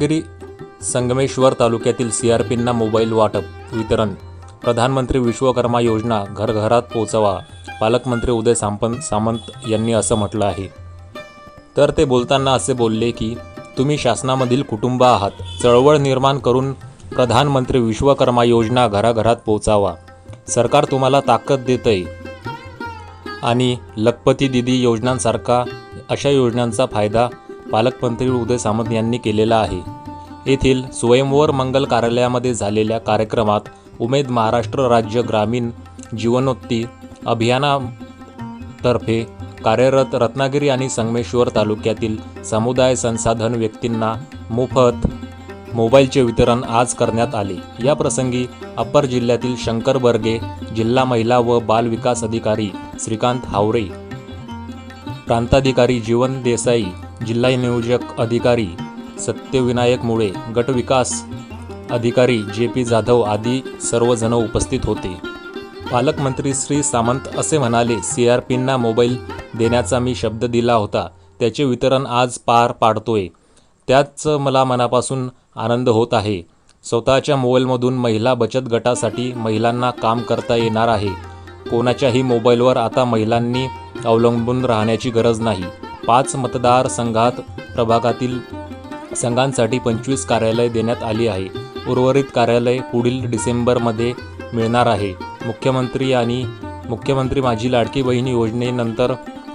गिरी संगमेश्वर तालुक्यातील C R पींना mobile वाटप वितरण. प्रधानमंत्री विश्वकर्मा योजना घरघरात पोचवा पालकमंत्री उदय सामंत सामंत यांनी असं म्हटलं आहे. तर ते बोलताना असे बोलले की तुम्ही शासनामधील कुटुंब आहात. चळवळ निर्माण करून प्रधानमंत्री विश्वकर्मा योजना घराघरात पोहोचावा. सरकार तुम्हाला ताकद देतंय. आणि लखपती दिदी योजनांसारखा अशा योजनांचा फायदा पालकमंत्री उदय सामंत यांनी केलेला आहे. येथील स्वयंवर मंगल कार्यालयामध्ये झालेल्या कार्यक्रमात उमेद महाराष्ट्र राज्य ग्रामीण जीवनोत्ती अभियानातर्फे कार्यरत रत्नागिरी आणि संगमेश्वर तालुक्यातील समुदाय संसाधन व्यक्तींना मोफत मोबाईलचे वितरण आज करण्यात आले. या प्रसंगी अप्पर जिल्ह्यातील शंकर बर्गे जिल्हा महिला व बाल विकास अधिकारी श्रीकांत हावरे प्रांताधिकारी जीवन देसाई जिल्हा नियोजक अधिकारी सत्यविनायक मुळे गट विकास अधिकारी जे पी जाधव आदी सर्वजण उपस्थित होते. पालकमंत्री श्री सामंत असे म्हणाले सी आर पींना मोबाईल देण्याचा मी शब्द दिला होता. त्याचे वितरण आज पार पाडतोय. त्याच मला मनापासून आनंद होत आहे. स्वतःच्या मोबाईलमधून महिला बचत गटासाठी महिलांना काम करता येणार आहे. कोणाच्याही मोबाईलवर आता महिलांनी अवलंबून राहण्याची गरज नाही. पाच मतदारसंघात प्रभागातील संघांसाठी पंचवीस कार्यालय देण्यात आली आहे. उर्वरित कार्यालय पुढील डिसेंबरमध्ये मिळणार आहे. मुख्यमंत्री आणि मुख्यमंत्री माझी लाडकी बहीण योजनेनंतर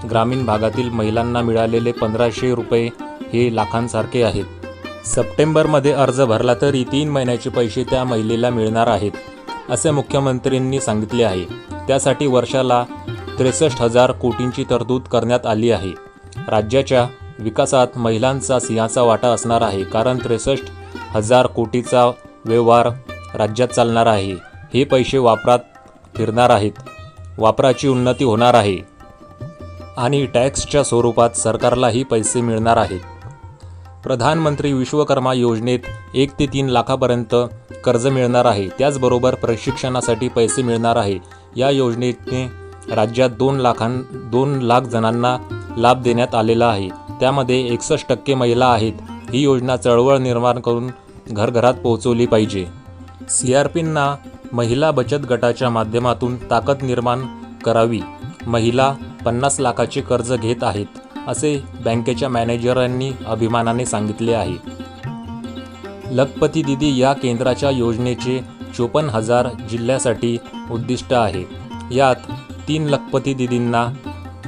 ग्रामीण भागातील महिलांना मिळालेले पंधराशे रुपये हे लाखांसारखे आहेत. सप्टेंबरमध्ये अर्ज भरला तरी तीन महिन्याचे पैसे त्या महिलेला मिळणार आहेत असे मुख्यमंत्र्यांनी सांगितले आहे. त्यासाठी वर्षाला त्रेसष्ट हजार कोटींची तरतूद करण्यात आली आहे. राज्याच्या विकासात महिलांचा सिंहाचा वाटा असणार आहे. कारण त्रेसष्ट हजार कोटीचा व्यवहार राज्यात चालणार आहे. हे पैसे वापरात फिरणार आहेत. वापराची उन्नती होणार आहे. आणि टॅक्सच्या स्वरूपात सरकारलाही पैसे मिळणार आहेत. प्रधानमंत्री विश्वकर्मा योजनेत एक ते तीन लाखापर्यंत कर्ज मिळणार आहे. त्याचबरोबर प्रशिक्षणासाठी पैसे मिळणार आहे. या योजनेने राज्यात दोन लाखां दोन लाख जणांना लाभ देण्यात आलेला आहे. त्यामध्ये एकसष्ट टक्के महिला आहेत. ही योजना चळवळ निर्माण करून घरघरात पोहोचवली पाहिजे. सी आर पींना महिला बचत गटाच्या माध्यमातून ताकद निर्माण करावी. महिला पन्नास लाखाचे कर्ज घेत आहेत असे बँकेच्या मॅनेजरांनी अभिमानाने सांगितले आहे. लखपती दिदी या केंद्राच्या योजनेचे चोपन्न हजार जिल्ह्यासाठी उद्दिष्ट आहे. यात तीन लखपती दिदींना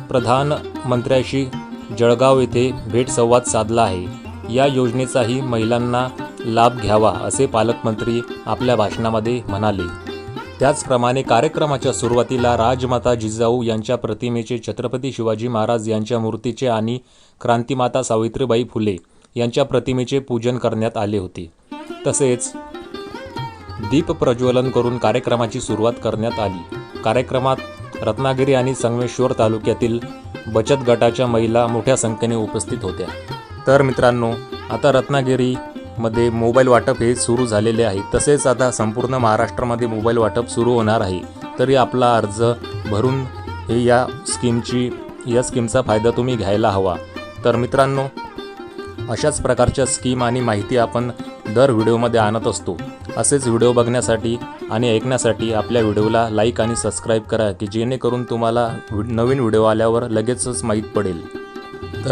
प्रधानमंत्र्याशी जळगाव येथे भेट संवाद साधला आहे. या योजनेचाही महिलांना लाभ घ्यावा असे पालकमंत्री आपल्या भाषणामध्ये म्हणाले. त्याचप्रमाणे कार्यक्रमाच्या सुरुवातीला राजमाता जिजाऊ यांच्या प्रतिमेचे छत्रपती शिवाजी महाराज यांच्या मूर्तीचे आणि क्रांतिमाता सावित्रीबाई फुले यांच्या प्रतिमेचे पूजन करण्यात आले होते. तसेच दीप प्रज्वलन करून कार्यक्रमाची सुरुवात करण्यात आली. कार्यक्रमात रत्नागिरी आणि संगमेश्वर तालुक्यातील बचत गटाच्या महिला मोठ्या संख्येने उपस्थित होत्या. तर मित्रांनो आता रत्नागिरीमध्ये मोबाईल वाटप हे सुरू झालेले आहे. तसेच आता संपूर्ण महाराष्ट्रामध्ये मोबाईल वाटप सुरू होणार आहे. तरी आपला अर्ज भरून हे या स्कीमची या स्कीमचा फायदा तुम्ही घ्यायला हवा. तर मित्रांनो अशाच प्रकारच्या स्कीम आणि माहिती आपण दर व्हिडिओमध्ये आणत असतो. असेच व्हिडिओ बघण्यासाठी आणि ऐकण्यासाठी आपल्या व्हिडिओला लाईक आणि सबस्क्राईब करा की जेणेकरून तुम्हाला व्हि- नवीन व्हिडिओ आल्यावर लगेचच माहीत पडेल.